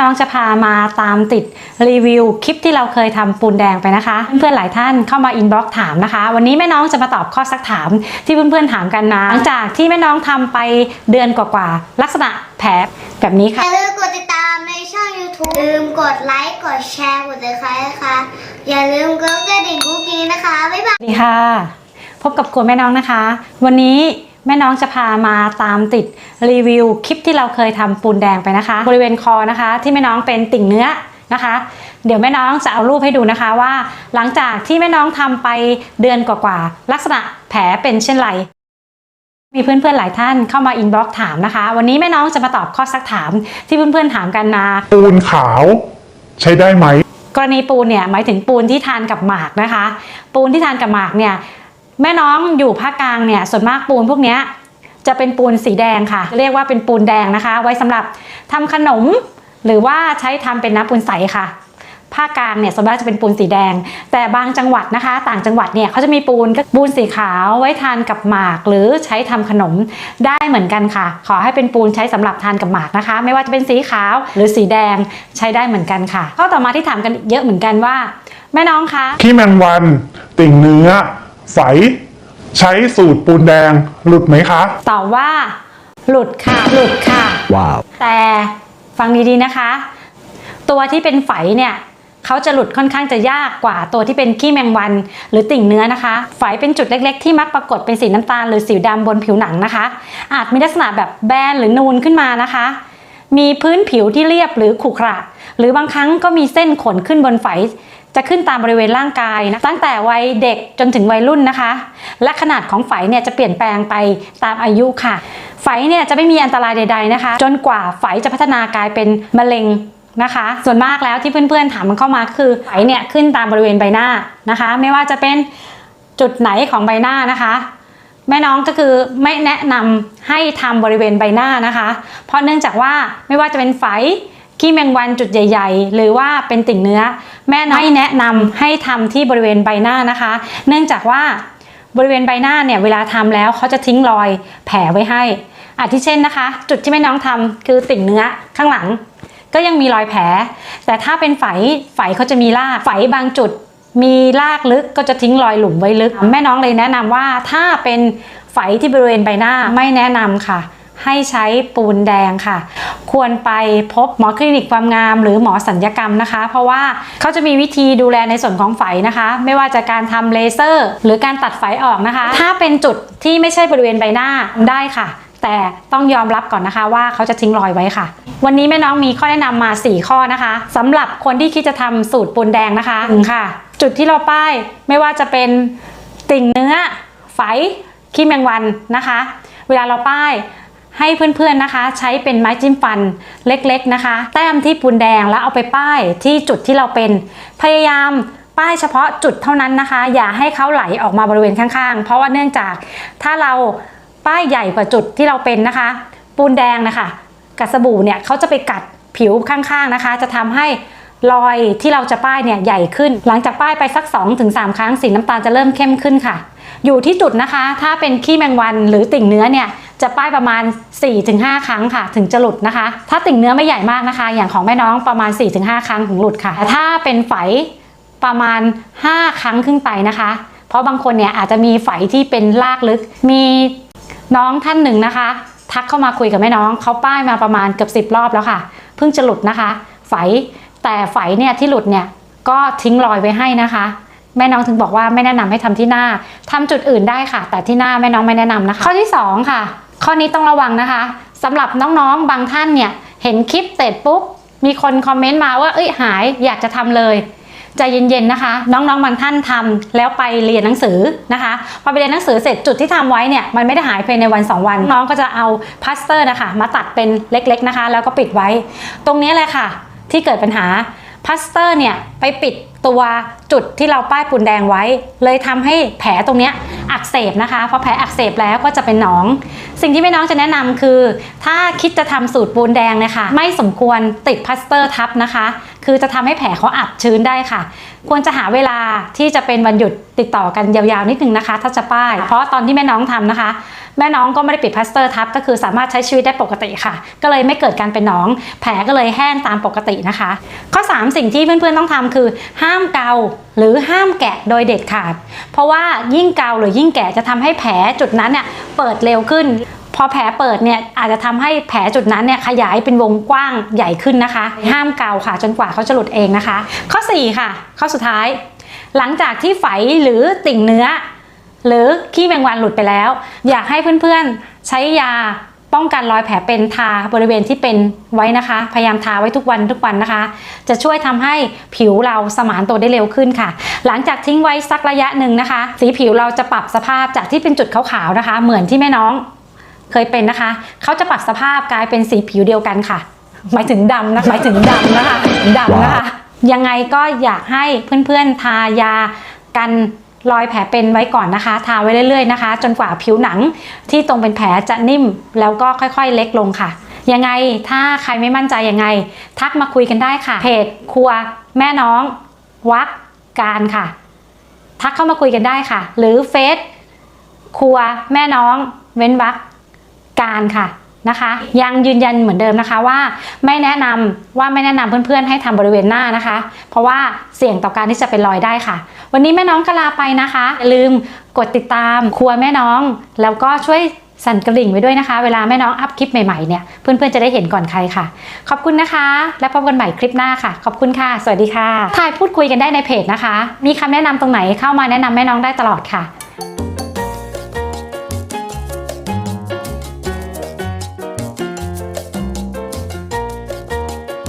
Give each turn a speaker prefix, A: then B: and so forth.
A: น้องจะพามาตามติดรีวิวคลิปที่เราเคยทำปูนแดงไปนะคะ เพื่อนๆหลายท่านเข้ามาอินบ็อกซ์ถามนะคะ วันนี้แม่น้องจะมาตอบข้อซักถามที่เพื่อนๆถามกันนะหลังจากที่แม่น้องทำไปเดือนกว่าๆลักษณะแผลแบบนี้
B: อ
A: ค่ะ
B: ย่าลืมกดติดตามในช่อง YouTube ลืมกดไลค์กดแชร์กดติดตามนะคะอย่าลืมกดกระดิ่งกุ๊กกี้นะคะบ๊ายบาย
A: สวัสดีค่ะ พบกับครัวแม่น้องนะคะ วันนี้ แม่น้องจะพามาตามติดรีวิวคลิปที่เราเคยทำปูนแดงไปนะคะ บริเวณคอนะคะ ที่แม่น้องเป็นติ่งเนื้อนะคะ เดี๋ยวแม่น้องจะเอารูปให้ดูนะคะว่า หลังจากที่แม่น้องทำไปเดือนกว่าๆลักษณะแผลเป็นเช่นไรมีเพื่อนๆหลายท่านเข้ามาอินบ็อกซ์ถามนะคะ วันนี้แม่น้องจะมาตอบข้อซักถามที่เพื่อนๆถามกันนะ
C: ปูนขาวใช้ได้ไหม
A: กรณีปูนเนี่ยหมายถึงปูนที่ทานกับหมากนะคะ ปูนที่ทานกับหมากเนี่ย แม่น้องอยู่ภาคกลางเนี่ยส่วนมากปูนพวกนี้จะเป็นปูนสีแดงค่ะ เรียกว่าเป็นปูนแดงนะคะ ไว้สำหรับทำขนม หรือว่าใช้ทำเป็นน้ำปูนใสค่ะภาคกลางเนี่ยส่วนมากจะเป็นปูนสีแดง แต่บางจังหวัดนะคะ ต่างจังหวัดเนี่ยเขาจะมีปูนก็ปูนสีขาวไว้ทานกับหมาก หรือใช้ทำขนมได้เหมือนกันค่ะ ขอให้เป็นปูนใช้สำหรับทานกับหมากนะคะ ไม่ว่าจะเป็นสีขาวหรือสีแดงใช้ได้เหมือนกันค่ะข้อต่อมาที่ถามกันเยอะเหมือนกันว่า แม่น้องคะ
C: ขี้แมงวันติ่งเนื้อ ไฝใช้สูตรปูนแดงหลุดไหมคะ
A: ตอบว่า หลุดค่ะ หลุดค่ะ
D: ว้าว
A: แต่ฟังดีๆนะคะ ตัวที่เป็นไฝเนี่ยเขาจะหลุดค่อนข้างจะยากกว่าตัวที่เป็นขี้แมงวัน หรือติ่งเนื้อนะคะไฝเป็นจุดเล็กๆ ที่มักปรากฏเป็นสีน้ำตาลหรือสีดำบนผิวหนังนะคะ อาจมีลักษณะแบบแบนหรือนูนขึ้นมานะคะ มีพื้นผิวที่เรียบหรือขรุขระ หรือบางครั้งก็มีเส้นขนขึ้นบนไฝ จะขึ้นตามบริเวณร่างกายนะตั้งแต่วัยเด็กจนถึงวัยรุ่นนะคะ และขนาดของไฝเนี่ยจะเปลี่ยนแปลงไปตามอายุค่ะ ไฝเนี่ยจะไม่มีอันตรายใด ๆนะคะ จนกว่าไฝจะพัฒนากลายเป็นมะเร็งนะคะ ส่วนมากแล้วที่เพื่อนๆถามมันเข้ามาคือไฝเนี่ยขึ้นตามบริเวณใบหน้านะคะ ไม่ว่าจะเป็นจุดไหนของใบหน้านะคะแม่น้องก็คือไม่แนะนำให้ทำบริเวณใบหน้านะคะ เพราะเนื่องจากว่าไม่ว่าจะเป็นไฝ ขี้แมงวันจุดใหญ่ ๆ หรือว่าเป็นติ่งเนื้อ แม่น้องไม่แนะนำให้ทำที่บริเวณใบหน้านะคะ เนื่องจากว่าบริเวณใบหน้าเนี่ยเวลาทำแล้วเขาจะทิ้งรอยแผลไว้ให้อาทิเช่นนะคะ จุดที่แม่น้องทำคือติ่งเนื้อข้างหลัง ก็ยังมีรอยแผล แต่ถ้าเป็นไฝไฝเขาจะมีรากไฝบางจุดมีรากลึกก็จะทิ้งรอยหลุมไว้ลึก แม่น้องเลยแนะนำว่าถ้าเป็นไฝที่บริเวณใบหน้าไม่แนะนำค่ะ ให้ใช้ปูนแดงค่ะ ควรไปพบหมอคลินิกความงาม หรือหมอสัญญกรรมนะคะ เพราะว่าเขาจะมีวิธีดูแลในส่วนของไฝนะคะ ไม่ว่าจะการทำเลเซอร์ หรือการตัดไฝออกนะคะ ถ้าเป็นจุดที่ไม่ใช่บริเวณใบหน้าได้ค่ะ แต่ต้องยอมรับก่อนนะคะว่าเขาจะทิ้งรอยไว้ค่ะ วันนี้แม่น้องมีข้อแนะนำมา 4 ข้อนะคะสำหรับคนที่คิดจะทำสูตรปูนแดงนะคะหนึ่งค่ะ จุดที่เราป้ายไม่ว่าจะเป็นติ่งเนื้อ ไฝขี้แมงวันนะคะ เวลาเราป้าย ให้เพื่อนๆนะคะ ใช้เป็นไม้จิ้มฟันเล็กๆนะคะ แต้มที่ปูนแดงแล้วเอาไปป้ายที่จุดที่เราเป็น พยายามป้ายเฉพาะจุดเท่านั้นนะคะ อย่าให้เขาไหลออกมาบริเวณข้างๆ เพราะว่าเนื่องจากถ้าเราป้ายใหญ่กว่าจุดที่เราเป็นนะคะ ปูนแดงนะคะกับสบู่เนี่ยเขาจะไปกัดผิวข้างๆนะคะ จะทำให้รอยที่เราจะป้ายเนี่ยใหญ่ขึ้น หลังจากป้ายไปสัก 2-3 ครั้งสีน้ำตาลจะเริ่มเข้มขึ้นค่ะ อยู่ที่จุดนะคะ ถ้าเป็นขี้แมงวันหรือติ่งเนื้อเนี่ย จะป้ายประมาณ 4-5 ครั้งค่ะ ถึงจะหลุดนะคะ ถ้าติ่งเนื้อไม่ใหญ่มากนะคะ อย่างของแม่น้องประมาณ 4-5 ครั้งถึงหลุดค่ะแต่ถ้าเป็นไฝประมาณ 5 ครั้งขึ้นไปนะคะ เพราะบางคนเนี่ยอาจจะมีไฝที่เป็นรากลึก มีน้องท่านหนึ่งนะคะ ทักเข้ามาคุยกับแม่น้องเขาป้ายมาประมาณเกือบ10 รอบแล้วค่ะ เพิ่งจะหลุดนะคะ ไฝแต่ไฝเนี่ยที่หลุดเนี่ยก็ทิ้งรอยไว้ให้นะคะแม่น้องถึงบอกว่าไม่แนะนำให้ทำที่หน้าทำจุดอื่นได้ค่ะ แต่ที่หน้าแม่น้องไม่แนะนำนะคะ ข้อที่สองค่ะ ข้อนี้ต้องระวังนะคะสำหรับน้องๆบางท่านเนี่ยเห็นคลิปเสร็จปุ๊บมีคนคอมเมนต์มาว่าเอ้ยหายอยากจะทำเลยใจเย็นๆนะคะ น้องๆบางท่านทำแล้วไปเรียนหนังสือนะคะพอไปเรียนหนังสือเสร็จจุดที่ทำไว้เนี่ยมันไม่ได้หายภายในวันสองวัน น้องก็จะเอาพลาสเตอร์นะคะ มาตัดเป็นเล็กๆนะคะ แล้วก็ปิดไว้ ตรงนี้แหละค่ะ ที่เกิดปัญหาพลาสเตอร์เนี่ยไปปิด ตัวจุดที่เราป้ายปูนแดงไว้ เลยทำให้แผลตรงเนี้ยอักเสบนะคะเพราะแผลอักเสบแล้วก็จะเป็นหนอง สิ่งที่แม่น้องจะแนะนำคือ ถ้าคิดจะทำสูตรปูนแดงเนะคะไม่สมควรติดพลาสเตอร์ทับนะคะ คือจะทำให้แผลเขาอับชื้นได้ค่ะ ควรจะหาเวลาที่จะเป็นวันหยุดติดต่อกันยาวๆนิดนึงนะคะ ถ้าจะป้าย เพราะตอนที่แม่น้องทำนะคะ แม่น้องก็ไม่ได้ปิดพลาสเตอร์ทับ ก็คือสามารถใช้ชีวิตได้ปกติค่ะ ก็เลยไม่เกิดการเป็นหนอง แผลก็เลยแห้งตามปกตินะคะ ข้อ 3 สิ่งที่เพื่อนๆต้องทำคือ ห้ามเกาหรือห้ามแกะโดยเด็ดขาด เพราะว่ายิ่งเกาหรือยิ่งแกะจะทำให้แผลจุดนั้นเนี่ยเปิดเร็วขึ้น พอแผลเปิดเนี่ยอาจจะทำให้แผลจุดนั้นเนี่ยขยายเป็นวงกว้างใหญ่ขึ้นนะคะ ห้ามเกาค่ะจนกว่าเขาจะหลุดเองนะคะ ข้อ 4 ค่ะ ข้อสุดท้าย หลังจากที่ไฝหรือติ่งเนื้อ หรือขี้แมงวันหลุดไปแล้ว อยากให้เพื่อนๆใช้ยาป้องกันรอยแผลเป็นทาบริเวณที่เป็นไว้นะคะ พยายามทาไว้ทุกวันทุกวันนะคะ จะช่วยทำให้ผิวเราสมานตัวได้เร็วขึ้นค่ะ หลังจากทิ้งไว้สักระยะหนึ่งนะคะ สีผิวเราจะปรับสภาพจากที่เป็นจุดขาวๆนะคะ เหมือนที่แม่น้อง เคยเป็นนะคะ เขาจะปรับสภาพกลายเป็นสีผิวเดียวกันค่ะ หมายถึงดำนะหมายถึงดำนะคะดำนะคะ ยังไงก็อยากให้เพื่อนๆทายากันรอยแผลเป็นไว้ก่อนนะคะ ทาไว้เรื่อยๆนะคะ จนกว่าผิวหนังที่ตรงเป็นแผลจะนิ่มแล้วก็ค่อยๆ เล็กลงค่ะ ยังไงถ้าใครไม่มั่นใจยังไง ทักมาคุยกันได้ค่ะ เพจครัวแม่น้อง วักการค่ะ ทักเข้ามาคุยกันได้ค่ะ หรือเฟซครัวแม่น้อง เว้นวัก การค่ะนะคะ ยังยืนยันเหมือนเดิมนะคะว่าไม่แนะนำว่าไม่แนะนำเพื่อนๆ ให้ทำบริเวณหน้านะคะ เพราะว่าเสี่ยงต่อการที่จะเป็นรอยได้ค่ะ วันนี้แม่น้องกลาไปนะคะอย่าลืมกดติดตามครัวแม่น้อง แล้วก็ช่วยสั่นกระดิ่งไว้ด้วยนะคะ เวลาแม่น้องอัพคลิปใหม่ๆเนี่ยเพื่อนๆจะได้เห็นก่อนใครค่ะ ขอบคุณนะคะ และพบกันใหม่คลิปหน้าค่ะ ขอบคุณค่ะ สวัสดีค่ะถ่ายพูดคุยกันได้ในเพจนะคะ มีคำแนะนำตรงไหนเข้ามาแนะนำแม่น้องได้ตลอดค่ะ